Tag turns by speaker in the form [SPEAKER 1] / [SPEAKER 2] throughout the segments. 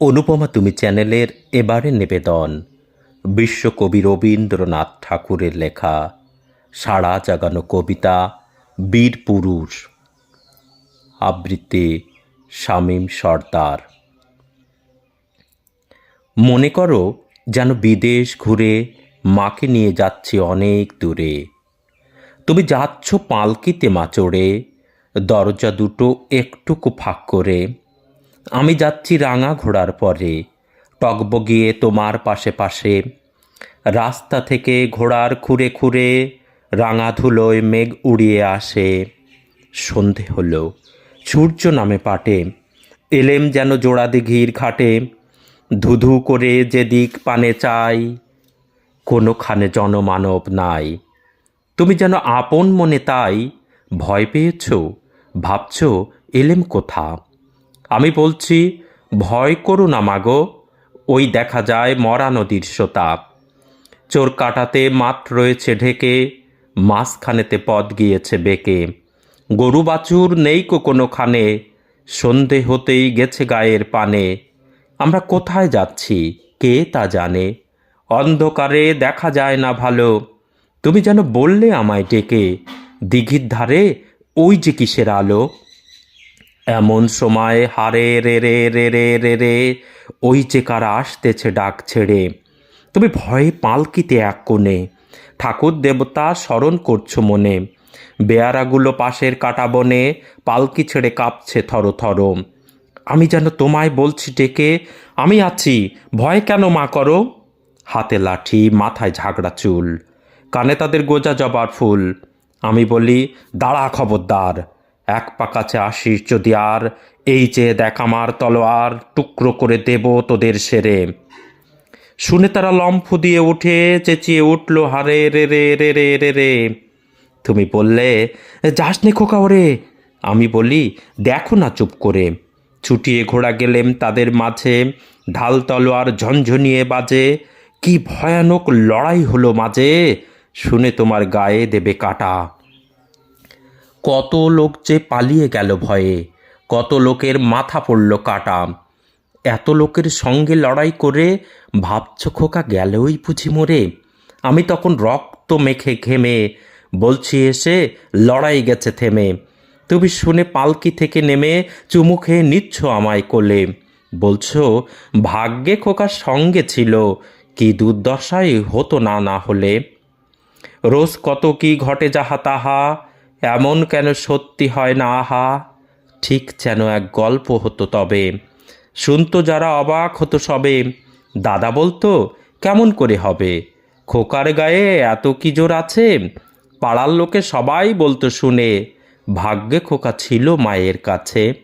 [SPEAKER 1] অনুপমা, তুমি চ্যানেলের এবারে নিবেদন। বিশ্বকবি রবীন্দ্রনাথ ঠাকুরের লেখা, সাড়া জাগানো কবিতা, বীর পুরুষ। আবৃত্তি, শামীম সর্দার। মনে করো যেন বিদেশ ঘুরে মাকে নিয়ে যাচ্ছি অনেক দূরে। তুমি যাচ্ছ পালকিতে মা চড়ে দরজা দুটো একটুকু ফাঁক করে। আমি যাচ্ছি রাঙা ঘোড়ার পরে। টকবগিয়ে তোমার পাশে পাশে। রাস্তা থেকে ঘোড়ার খুঁড়ে খুঁড়ে রাঙা ধুলোয় মেঘ উড়িয়ে আসে। সন্ধে হলো, সূর্য নামে পাটে। এলেম যেন জোড়া দিঘির ঘাটে ধুধু করে যেদিক পানে চাই, কোনোখানে জনমানব নাই। তুমি যেন আপন মনে তাই, ভয় পেয়েছ, ভাবছ এলেম কোথা? আমি বলছি, ভয় করো না মাগো, ওই দেখা যায় মরা নদীর সোতা চোর কাটাতে মাঠ রয়েছে ঢেকে, মাঝখানেতে পথ গিয়েছে বেঁকে। গরু বাছুর নেই কো কোনোখানে, সন্ধে হতেই গেছে গায়ের পানে। আমরা কোথায় যাচ্ছি, কে তা জানে? অন্ধকারে দেখা যায় না ভালো। তুমি যেন বললে আমায় ডেকে, দিঘির ধারে ওই যে কিসের আলো? এমন সময় হারে রে রে রে রে রে রে ওই যে কারা আসতেছে ডাক ছেড়ে। তুমি ভয়ে পালকিতে এক কোণে। ঠাকুর দেবতা স্মরণ করছ মনে। বেয়ারাগুলো পাশের কাটা বনে পালকি ছেড়ে কাঁপছে থর থর। আমি যেন তোমায় বলছি ডেকে, আমি আছি, ভয় কেন মা করো? হাতে লাঠি, মাথায় ঝাগড়া চুল, কানে তাদের গোজা জবার ফুল। আমি বলি, দাঁড়া খবরদার। এক পা কাছে আসিস যদি আর, এই যে দেখ আমার তলোয়ার, টুকরো করে দেব তোদের সেরে। শুনে তারা লম্ফ দিয়ে উঠে, চেঁচিয়ে উঠল, হারে, রে রে রে রে রে রে। তুমি বললে যাস নে খোকা ওরে। আমি বলি, দেখো না চুপ করে। ছুটিয়ে ঘোড়া গেলেম তাদের মাঝে, ঢাল তলোয়ার ঝনঝনিয়ে বাজে। কি ভয়ানক লড়াই হলো মাঝে। শুনে তোমার গায়ে দেবে কাটা। কত লোক যে পালিয়ে গেল ভয়ে, কত লোকের মাথা পড়ল কাটা। এত লোকের সঙ্গে লড়াই করে ভাবছ খোকা গেলই বুঝি মরে। আমি তখন রক্ত মেখে ঘেমে বলছি, এসে লড়াই গেছে থেমে। তুমি শুনে পালকি থেকে নেমে চুমু খেয়ে নিচ্ছ আমায় কোলে। বলছো, ভাগ্যে খোকার সঙ্গে ছিল, কি দুর্দশাই হতো না না হলে। রোজ কত কি ঘটে যাহা তাহা এমন কেন সত্যি হয় না? আহা, ঠিক যেন এক গল্প হতো তবে। শুনতো যারা অবাক হতো সবে। দাদা বলতো, কেমন করে হবে? খোকার গায়ে এত কি জোর আছে? পাড়ার লোকে সবাই বলতো শুনে, ভাগ্যে খোকা ছিল মায়ের কাছে।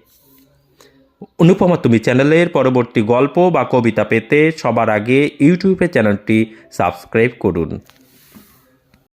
[SPEAKER 1] অনুপমা, তুমি চ্যানেলের পরবর্তী গল্প বা কবিতা পেতে সবার আগে ইউটিউবে চ্যানেলটি সাবস্ক্রাইব করুন।